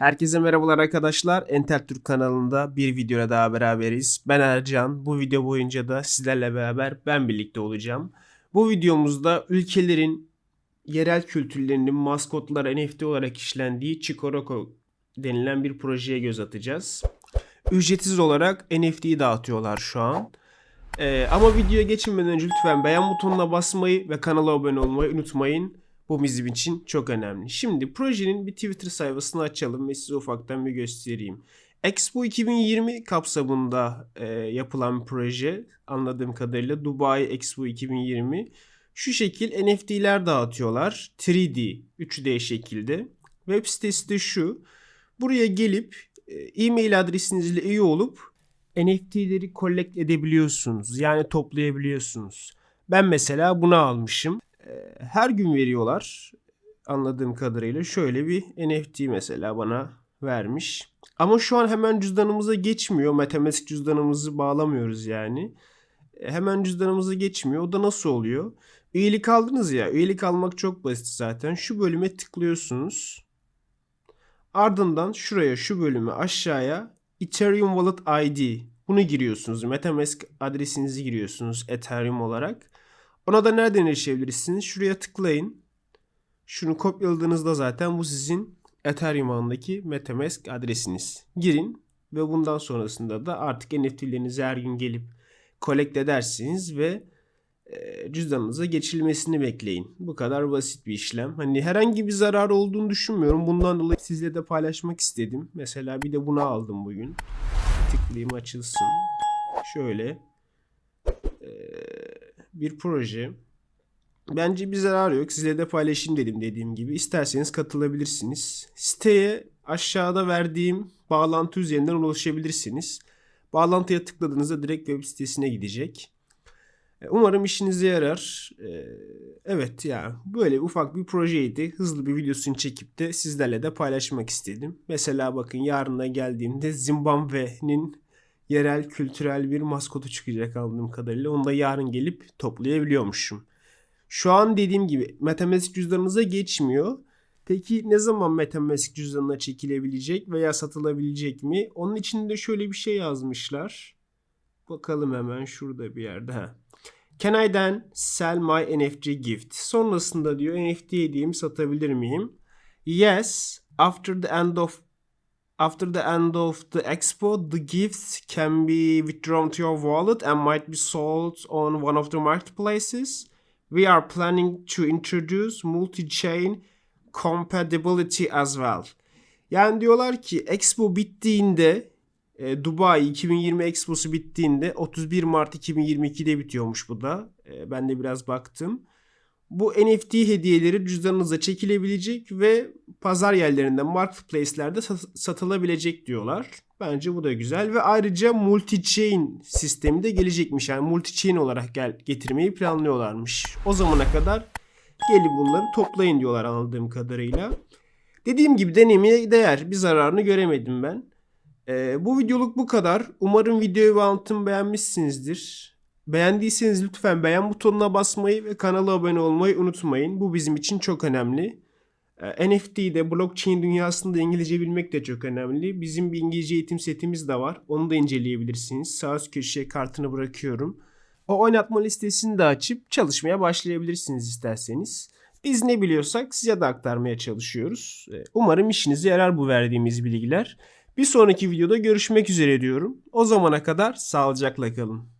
Herkese merhabalar arkadaşlar. Entel Türk kanalında bir videoya daha beraberiz. Ben Ercan. Bu video boyunca da sizlerle beraber ben birlikte olacağım. Bu videomuzda ülkelerin yerel kültürlerinin maskotlar NFT olarak işlendiği Chikoroko denilen bir projeye göz atacağız. Ücretsiz olarak NFT'yi dağıtıyorlar şu an. Ee, ama videoya geçmeden önce lütfen beğen butonuna basmayı ve kanala abone olmayı unutmayın. Bu bizim için çok önemli. Şimdi projenin bir Twitter sayfasını açalım ve size ufaktan bir göstereyim. Expo 2020 kapsamında e, yapılan proje anladığım kadarıyla Dubai Expo 2020. Şu şekil NFT'ler dağıtıyorlar. 3D, 3D şekilde. Web sitesi de şu. Buraya gelip e, e-mail adresinizle üye olup NFT'leri collect edebiliyorsunuz. Yani toplayabiliyorsunuz. Ben mesela bunu almışım. Her gün veriyorlar anladığım kadarıyla. Şöyle bir NFT mesela bana vermiş. Ama şu an hemen cüzdanımıza geçmiyor. Metamask cüzdanımızı bağlamıyoruz yani. E, Hemen cüzdanımıza geçmiyor. O da nasıl oluyor? Üyelik aldınız ya. Üyelik almak çok basit zaten. Şu bölüme tıklıyorsunuz. Ardından şuraya şu bölüme aşağıya Ethereum Wallet ID bunu giriyorsunuz. Metamask adresinizi giriyorsunuz Ethereum olarak. Ona da nereden erişebilirsiniz? Şuraya tıklayın. Şunu kopyaladığınızda zaten bu sizin Ethereum ağındaki Metamask adresiniz. Girin ve bundan sonrasında da artık NFT'lerinizi her gün gelip collect edersiniz ve e, cüzdanınıza geçilmesini bekleyin. Bu kadar basit bir işlem. Hani herhangi bir zarar olduğunu düşünmüyorum. Bundan dolayı sizle de paylaşmak istedim. Mesela bir de bunu aldım bugün. Tıklayayım açılsın. Şöyle bir proje. Bence bir zarar yok. Sizle de paylaşayım dedim dediğim gibi. İsterseniz katılabilirsiniz. Siteye aşağıda verdiğim bağlantı üzerinden ulaşabilirsiniz. Bağlantıya tıkladığınızda direkt web sitesine gidecek. E, Umarım işinize yarar. E, Evet ya böyle ufak bir projeydi. Hızlı bir videosunu çekip de sizlerle de paylaşmak istedim. Mesela bakın yarına geldiğimde Zimbabwe'nin yerel kültürel bir maskotu çıkacak anladığım kadarıyla. Onu da yarın gelip toplayabiliyormuşum. Şu an dediğim gibi Metamask cüzdanınıza geçmiyor. Peki ne zaman Metamask cüzdanına çekilebilecek veya satılabilecek mi? Onun için de şöyle bir şey yazmışlar. Bakalım hemen şurada bir yerde. Ha. Can I then sell my NFT gift? Sonrasında diyor NFT hediyemi satabilir miyim? Yes, after the end of After the end of the expo, the gifts can be withdrawn to your wallet and might be sold on one of the marketplaces. We are planning to introduce multi-chain compatibility as well. Yani diyorlar ki expo bittiğinde e, Dubai 2020 Expo'su bittiğinde 31 Mart 2022'de bitiyormuş bu da. E, ben de biraz baktım. Bu NFT hediyeleri cüzdanınıza çekilebilecek ve pazar yerlerinde, marketplace'lerde sat- satılabilecek diyorlar. Bence bu da güzel ve ayrıca multi-chain sistemi de gelecekmiş. Yani multi-chain olarak gel getirmeyi planlıyorlarmış. O zamana kadar gelin bunları toplayın diyorlar anladığım kadarıyla. Dediğim gibi denemeye değer. Bir zararını göremedim ben. Ee, bu videoluk bu kadar. Umarım videoyu ve anlatımı beğenmişsinizdir. Beğendiyseniz lütfen beğen butonuna basmayı ve kanala abone olmayı unutmayın. Bu bizim için çok önemli. Ee, NFT'de blockchain dünyasında İngilizce bilmek de çok önemli. Bizim bir İngilizce eğitim setimiz de var. Onu da inceleyebilirsiniz. Sağ üst köşeye kartını bırakıyorum. O oynatma listesini de açıp çalışmaya başlayabilirsiniz isterseniz. Biz ne biliyorsak size de aktarmaya çalışıyoruz. Ee, Umarım işinize yarar bu verdiğimiz bilgiler. Bir sonraki videoda görüşmek üzere diyorum. O zamana kadar sağlıcakla kalın.